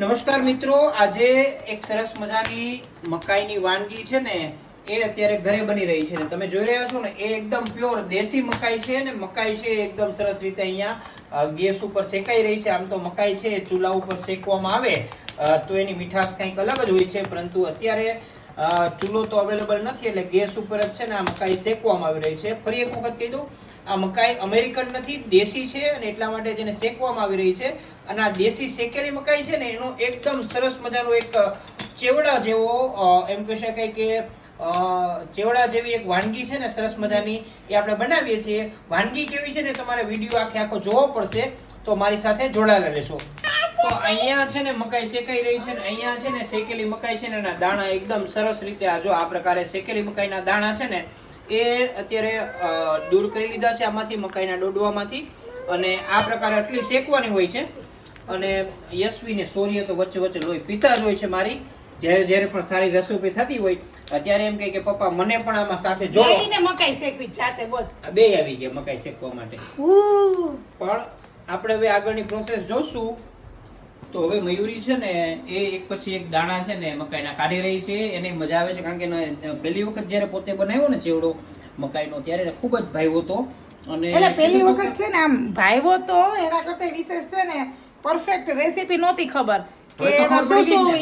નમસ્કાર મિત્રો, આજે એક સરસ મજાની મકાઈની વાનગી છે ને, એ અત્યારે ઘરે બની રહી છે ને. તમે જોઈ રહ્યા છો ને, એ એકદમ પ્યોર દેશી મકાઈ છે ને, મકાઈ છે એકદમ સરસ રીતે અહીંયા ગેસ ઉપર શેકાઈ રહી છે. આમ તો મકાઈ છે, ચૂલા ઉપર શેકવામાં આવે તો એની મીઠાશ કંઈક અલગ જ હોય છે, પરંતુ અત્યારે ચૂલો તો અવેલેબલ નથી, એટલે ગેસ ઉપર જ છે ને આ મકાઈ શેકવામાં આવી રહી છે. ફરી એક વખત કહી દઉં આ મકાઈ અમેરિકન નથી, દેશી છે અને એટલા માટે જેને શેકવામાં આવી રહી છે. અને આ દેશી શેકેલી મકાઈ છે ને, એનો એકદમ સરસ મજાનો એક ચેવડા જેવો એમ કહી શકાય કે ચેવડા જેવી એક વાનગી છે ને, સરસ મજાની. એ આપણે બનાવીએ છીએ. વાનગી કેવી છે ને, તમારે વીડિયો આખે આખો જોવો પડશે. તો મારી સાથે જોડાયેલા રહેશો. તો અહીંયા છે ને, મકાઈ શેકાઈ રહી છે ને, અહીંયા છે ને, શેકેલી મકાઈ છે ને, એના દાણા એકદમ સરસ રીતે આ જો આ પ્રકારે શેકેલી મકાઈના દાણા છે ને એ અત્યારે દૂર કરી લીધા છે આમાંથી મકાઈના ડોડવામાંથી અને આ પ્રકારે આટલી શેકવાની હોય છે. અને યશવી ને સૂર્ય તો વચ્ચે વચ્ચે લોહી પીતા જ હોય છે મારી. જ્યારે જ્યારે પણ સારી રસોઈ થતી હોય અત્યારે એમ કે પપ્પા મને પણ આમાં સાથે જોડો. મકાઈ શેકવી જાતે બોલ. બે આવી ગયા મકાઈ શેકવા માટે. પણ આપણે હવે આગળની પ્રોસેસ જોશું. તો હવે મયુરી છે ને એ એક પછી એક દાણા છે ને મકાઈના કાઢી રહી છે. એને મજા આવે છે કારણ કે પહેલી વખત જ્યારે પોતે બનાવ્યો ને ચેવડો મકાઈનો ત્યારે ખૂબ જ ભાવ્યો હતો. અને એટલે પેલી વખત છે ને આમ ભાઈવો તો એના કરતા વિશેષ છે ને પરફેક્ટ રેસીપી નહોતી ખબર. કે એમાં શું શું ને.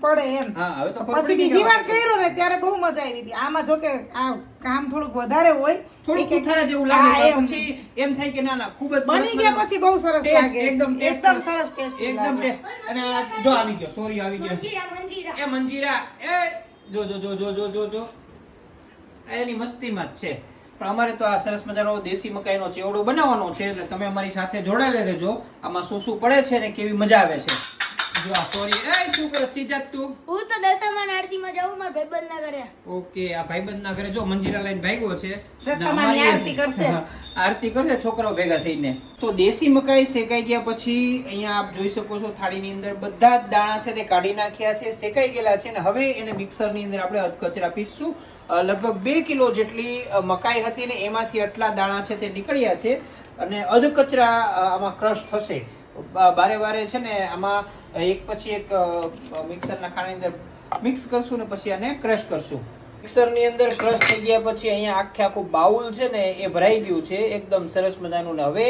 પડે એમ. હા હવે તો ખબર પછી બીજી વાર કર્યું ને ત્યારે બહુ મજા આવી હતી. આમાં જો કે આ કામ થોડુંક વધારે હોય થોડું એ જેવું લાગે પછી એમ થાય કે ના ના ખૂબ જ બની ગયા પછી બહુ સરસ લાગે. એકદમ એકદમ સરસ. સરસ ટેસ્ટ એકદમ taste. અને જો આવી ગયો સોરી આવી ગયો. એ મંજીરા એ જો જો જો જો જો જો જો. એની મસ્તીમાં જ છે. પણ અમારે તો આ સરસ મજાનો દેશી મકાઈનો ચેવડો બનાવવાનો છે એટલે તમે અમારી સાથે જોડાયેલા રહેજો. આમાં શું શું પડે છે ને કેવી મજા આવે છે. જો સોરી. એ શું કરે સિજાત તું. હું તો દશામાન આરતીમાં જાઉં મારા ભાઈબંધના ઘરે. ઓકે આ ભાઈબંધ ના ઘરે જો મંજીરા લઈને ભાગ્યો છે. દશામાની આરતી કરશે. આરતી કરશે છોકરાઓ ભેગા થઈને. તો દેશી મકાઈ શેકાઈ ગયા પછી અહીંયા આપ જોઈ શકો છો થાળીની અંદર બધા જ દાણા છે તે કાઢી નાખ્યા છે શેકાઈ ગયેલા છે ને હવે એને મિક્સરની અંદર આપણે અધકચરા પીસશું. લગભગ બે કિલો જેટલી મકાઈ હતી ને એમાંથી આટલા દાણા છે તે નીકળ્યા છે અને અધકચરા આમાં ક્રશ થશે બારે બારે છે ને આમાં એક પછી એક મિક્સરના ખાણાની અંદર મિક્સ કરશું ને પછી આને ક્રશ કરશું. મિક્સરની અંદર ક્રશ થઈ ગયા પછી અહીંયા આખે આખું બાઉલ છે ને એ ભરાઈ ગયું છે. એકદમ સરસ મજાનું ને હવે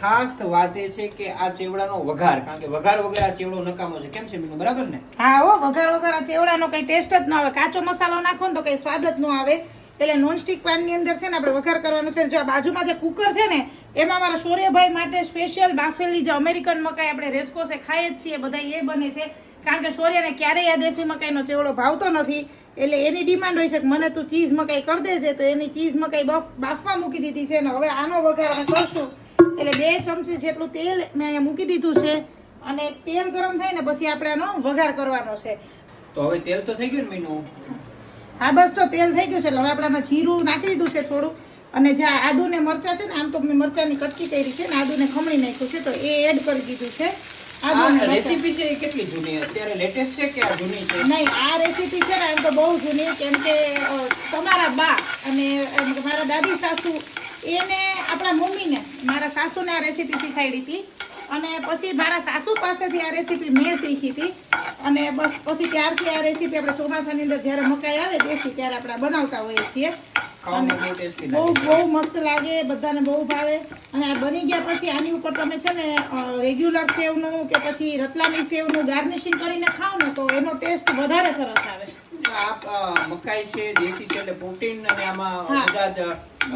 ખાસ વાત એ છે કે આ ચેવડાનો વઘાર કારણ કે વઘાર વગર આ ચેવડો નકામો છે. કેમ છે મીનુ બરાબર ને? હા હો વઘાર વગર આ ચેવડાનો કઈ ટેસ્ટ જ ન આવે. કાચો મસાલો નાખો ને તો કઈ સ્વાદ જ ન આવે. એટલે નોનસ્ટિક પાનની અંદર છે ને આપણે વઘાર કરવાનો છે. જો આ બાજુમાં જે કુકર છે ને એમાં મારા સૂર્યભાઈ માટે સ્પેશિયલ બાફેલી જે અમેરિકન મકાઈ આપણે રેસકોસે ખાઈએ જ છીએ બધા એ બને છે. કારણ કે સૂર્યને ક્યારેય આ દેશી મકાઈનો ચેવડો ભાવતો નથી. એટલે એની ડિમાન્ડ હોય છે કે મને તું ચીઝ મકાઈ કરી દેજે તો એની ચીઝ મકાઈ બફ- બાફવા મૂકી દીધી છે ને હવે આનો વઘાર અમે કરશું. એટલે બે ચમચી જેટલું તેલ મેં અહીંયા મૂકી દીધું છે અને તેલ ગરમ થાય ને પછી આપણે આનો વઘાર કરવાનો છે. તો હવે તેલ તો થઈ ગયું ને મીનુ? હા બસ તો તેલ થઈ ગયું છે એટલે હવે આપણે જીરું નાખી દીધું છે થોડું. અને જે આદુ ને મરચા છે ને આમ તો મેં મરચાની કટકી કરી છે ને આદુ ને ખમણી નાખ્યું છે તો એ એડ કરી દીધું છે. આદુ. રેસીપી છે એ કેટલી જૂની? અત્યારે લેટેસ્ટ છે કે આ જૂની છે? નહીં આ રેસીપી છે ને એમ તો બહુ જૂની કેમ કે તમારા બા અને મારા દાદી સાસુ એને આપણા મમ્મીને મારા સાસુને આ રેસીપી શીખાડી હતી. અને પછી મારા સાસુ પાસેથી આ રેસીપી મેં શીખી હતી. અને બસ પછી ત્યારથી આ રેસીપી આપણે ચોમાસાની અંદર જ્યારે મકાઈ આવે દેશી ત્યારે આપણે બનાવતા હોઈએ છીએ. બહુ બહુ મસ્ત લાગે બધાને બહુ ભાવે. અને આ બની ગયા પછી આની ઉપર તમે છે ને રેગ્યુલર સેવનું કે પછી રતલામી સેવનું ગાર્નિશિંગ કરીને ખાઓ ને તો એનો ટેસ્ટ વધારે સરસ આવે. મકાઈ છે દેશી છે એટલે પ્રોટીન અને આમાં બધા જ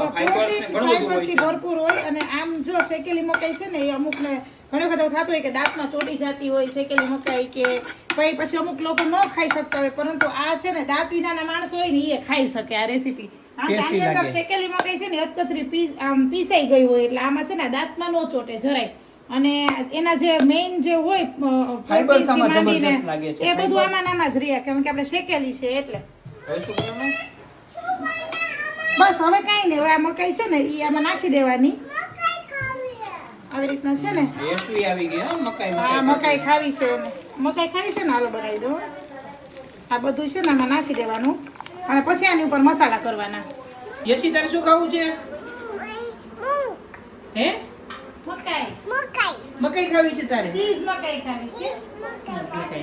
ફાઈબર્સ ને પ્રોટીન ઘણું બધું હોય ફાઈબર્સથી ભરપૂર હોય અને આમ જો શેકેલી મકાઈ છે ને એ અમુકને ઘણી વખત થતું હોય કે દાંતમાં ચોટી જતી હોય શેકેલી મકાઈ કે પછી પછી અમુક લોકો ન ખાઈ શકતા હોય પરંતુ આ છે ને દાંત વિનાના માણસો હોય ને એ ખાઈ શકે આ રેસીપી કારણ કે Tasty આની અંદર લાગે. શેકેલી મકાઈ છે ને અધકચરી પી આમ પીસાઈ ગઈ હોય એટલે આમાં છે ને દાંતમાં ન ચોટે જરાય. અને એના જે મેઇન જે હોય અ, Fibers protein થી આમાં માંડીને, જબરજસ્ત લાગે છે. એ બધું આમાં ને જ રહે કેમ કે આપણે શેકેલી છે એટલે. હવે શું કરવાનું? બસ હવે કઈ નહીં આ મકાઈ છે ને એ આમાં નાખી દેવાની. આવી રીતના છે ને? આવી મકાઈ હા મકાઈ ખાવી છે મકાઈ ખાવી છે ને હાલો બનાવી દો આ બધું છે ને આમાં નાખી દેવાનું. અને પછી આની ઉપર મસાલા કરવાના. યશી તારે શું ખાવું છે? હે? મકાઈ. મકાઈ ખાવી છે તારે? ચીઝ મકાઈ ખાવી છે.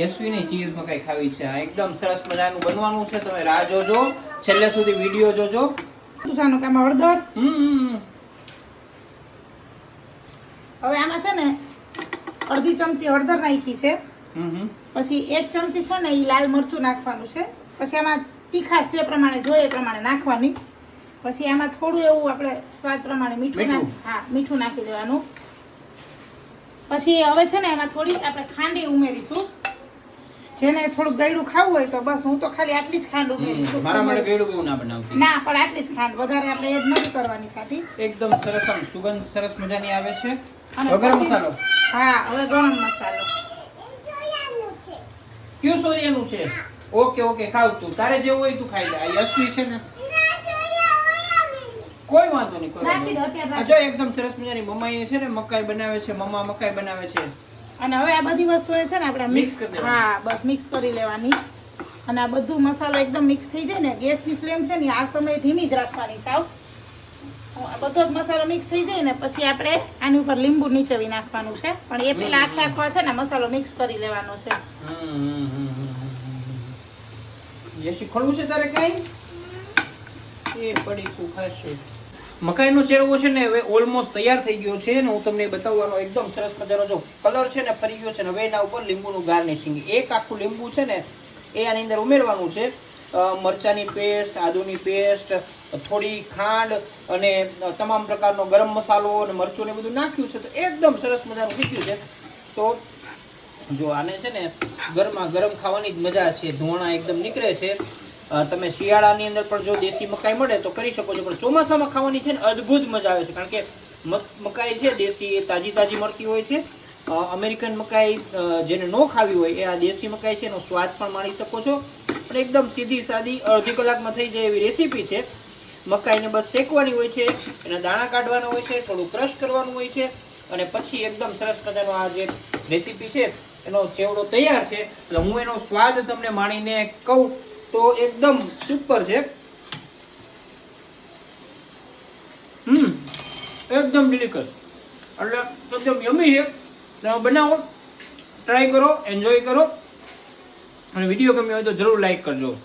યશવીને ચીઝ મકાઈ. ખાવી છે. એકદમ સરસ મજાનું બનવાનું છે. તમે રાહ જોજો. છેલ્લે સુધી વીડિયો જોજો. તુજાનું કામ હળદર. હમ હવે આમાં છે ને અડધી ચમચી હળદર નાખી છે. હમ હમ. પછી એક ચમચી છે ને એ લાલ મરચું નાખવાનું છે. પછી આમાં તીખાશ જે પ્રમાણે જોઈએ પ્રમાણે નાખવાની. પછી આમાં થોડું એવું આપણે સ્વાદ પ્રમાણે મીઠું. હા મીઠું નાખી દેવાનું. પછી હવે છે ને એમાં થોડી આપણે ખાંડી ઉમેરીશું. જેને થોડું ગળ્યું ખાવું હોય તો બસ હું તો ખાલી આટલી જ ખાંડ ઉમેરીશું. મારા માટે ગળ્યું બહુ ના બનાવતી? ના પણ આટલી જ ખાંડ. વધારે આપણે એડ નથી કરવાની ખાતી. એકદમ સરસ આમ સુગંધ સરસ મજાની આવે છે. ગરમ મસાલો? હા હવે ગરમ મસાલો. કયું સોરિયાનું છે? ઓકે ઓકે ખાવ તું. તારે જેવું હોય તું ખાઈ લે. આ યશવી છે ને. કોઈ વાંધો નહીં કોઈ વાંધો. જો એકદમ સરસ મજાની મમ્માઈ છે ને મકાઈ બનાવે છે મમ્મા મકાઈ બનાવે છે. અને હવે આ બધી વસ્તુ છે ને આપણે મિક્સ કરી હા બસ મિક્સ કરી લેવાની. અને આ બધું મસાલો એકદમ મિક્સ થઈ જાય ને ગેસની ફ્લેમ છે ને આ સમયે ધીમી જ રાખવાની સાવ. બધો જ મસાલો મિક્સ થઈ જાય ને પછી આપણે આની ઉપર લીંબુ નીચેવી નાખવાનું છે. પણ એ પેલા આખા આખો છે ને મસાલો મિક્સ કરી લેવાનો છે. યશી ખોલવું છે તારે કઈ એ પડી તું ખાશે. મકાઈનો ચેરવો છે ને હવે ઓલમોસ્ટ તૈયાર થઈ ગયો છે ને હું તમને બતાવવાનો એકદમ સરસ મજાનો જો કલર છે ને ફરી ગયો છે ને હવે એના ઉપર લીંબુનું ગાર્નિશિંગ એક આખું લીંબુ છે ને એ આની અંદર ઉમેરવાનું છે. મરચાની પેસ્ટ આદુની પેસ્ટ થોડી ખાંડ અને તમામ પ્રકારનો ગરમ મસાલો અને મરચું ને બધું નાખ્યું છે તો એકદમ સરસ મજાનું શીખ્યું છે. તો જો આને છે ને ગરમા ગરમ ખાવાની જ મજા છે, ધોણા એકદમ નીકળે છે. તમે શિયાળાની અંદર પણ જો દેશી મકાઈ મળે તો કરી શકો છો, પણ ચોમાસામાં ખાવાની છે ને અદ્ભુત મજા આવે છે, કારણ કે મક- મકાઈ છે, દેશી એ તાજી તાજી મળતી હોય છે. અમેરિકન મકાઈ જેને ન ખાવી હોય, એ આ દેશી મકાઈ છે, એનો સ્વાદ પણ માણી શકો છો. પણ એકદમ સીધી સાદી અડધી કલાકમાં થઈ જાય એવી રેસીપી છે. મકાઈને બસ શેકવાની હોય છે, એના દાણા કાઢવાના હોય છે, થોડું ક્રશ કરવાનું હોય છે, અને પછી એકદમ સરસ મજાનો આ જે રેસીપી છે, એનો ચેવડો તૈયાર છે. એટલે હું એનો સ્વાદ તમને માણીને કહું તો એકદમ સુપર છે. હમ, એકદમ ડિલિકસ એટલે એકદમ યમી છે. તમે બનાવો ટ્રાય કરો એન્જોય કરો. અને વીડિયો ગમ્યો હોય તો જરૂર લાઈક કરજો.